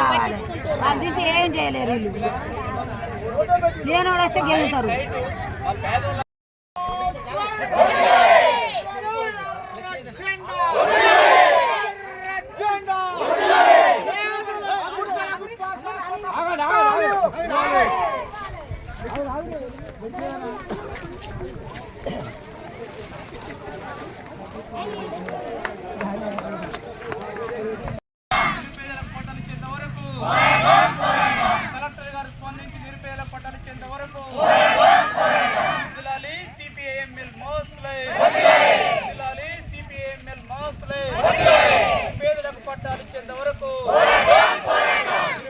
కావాలి ఏం చేయలేరు నేను లేనోడు వస్తే గెలుస్తారు. స్పందించి నిరుపేద పట్టాలు చెందే వరకు సిపిఐఎంఎల్ మోస్లే. సిపిఐఎంఎల్ మోస్లే. పేదలకు పట్టాలు చెందే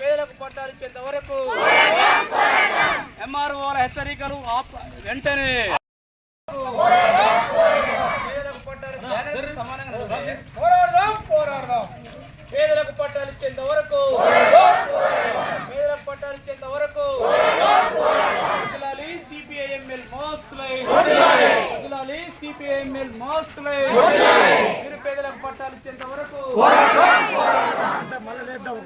పేదలకు పట్టాలు చెందే వరకు ఎంఆర్ఓల హెచ్చరికలు వెంటనే పేదలకు పట్టాలు చెందే వరకు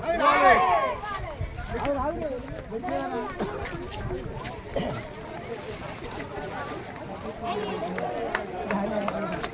Thank you.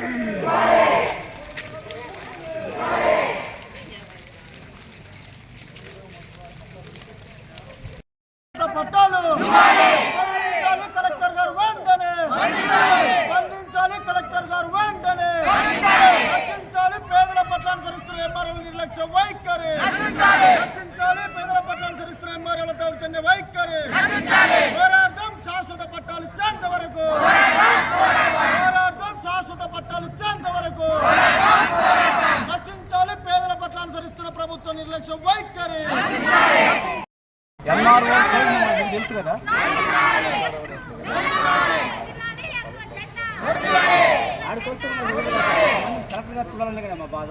Mm-hmm. రావచ్చు కదా? ఆడుకొస్తున్నాం కరెక్ట్గా చూడాలని కదా మా బాధ.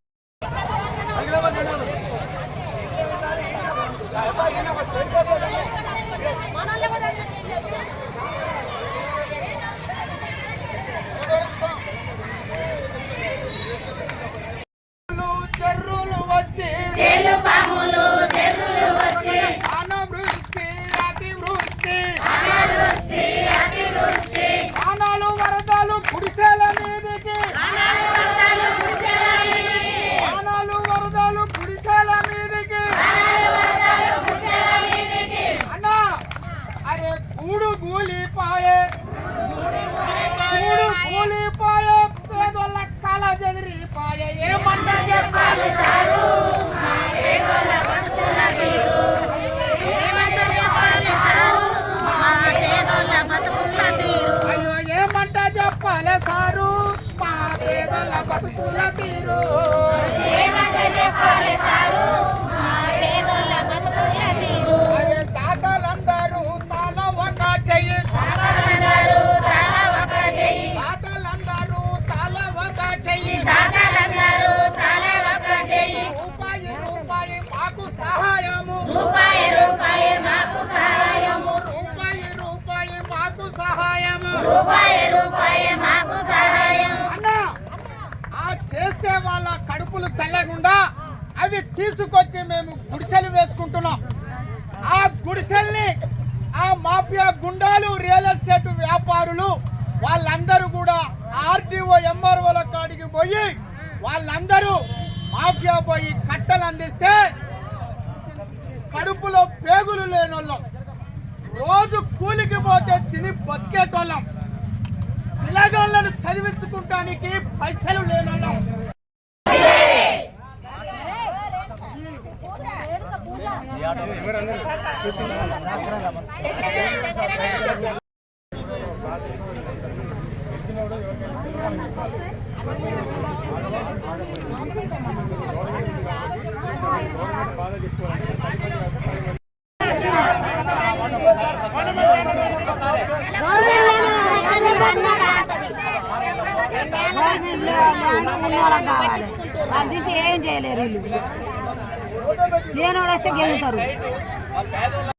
పేదోళ్ళ బతుకుల తీరు. అరే తాతలందరూ తల ఒక చెయ్యి. తాతలందరూ తల ఒక చెయ్యి. రూపాయి రూపాయి మాకు సహాయము. రూపాయి రూపాయి మాకు సహాయము. రూపాయి రూపాయి మాకు సహాయము రూపాయి రూపాయి మాకు సహాయం అన్న ఆ చేస్తే వాళ్ళ కడుపులు చల్లకుండా అవి తీసుకొచ్చి మేము గుడిసెలు వేసుకుంటున్నాం. ఆ గుడిసెల్ని ఆ మాఫియా గుండాలు రియల్ ఎస్టేట్ వ్యాపారులు వాళ్ళందరూ కూడా ఆర్డీఓ ఎంఆర్ఓల కాడికి పోయి వాళ్ళందరూ మాఫియా పోయి కట్టలు అందిస్తే కడుపులో పేగులు లేనోళ్ళం. రోజు కూలికి పోతే తిని బతికేటోళ్ళం. పిల్లగాళ్ళను చదివించుకుంటానికి పైసలు లేనోళ్ళం. కావాలి వాళ్ళు ఏం చేయలేరు వీళ్ళు. లేనోడు వస్తే గెలుస్తారు. al pedo la...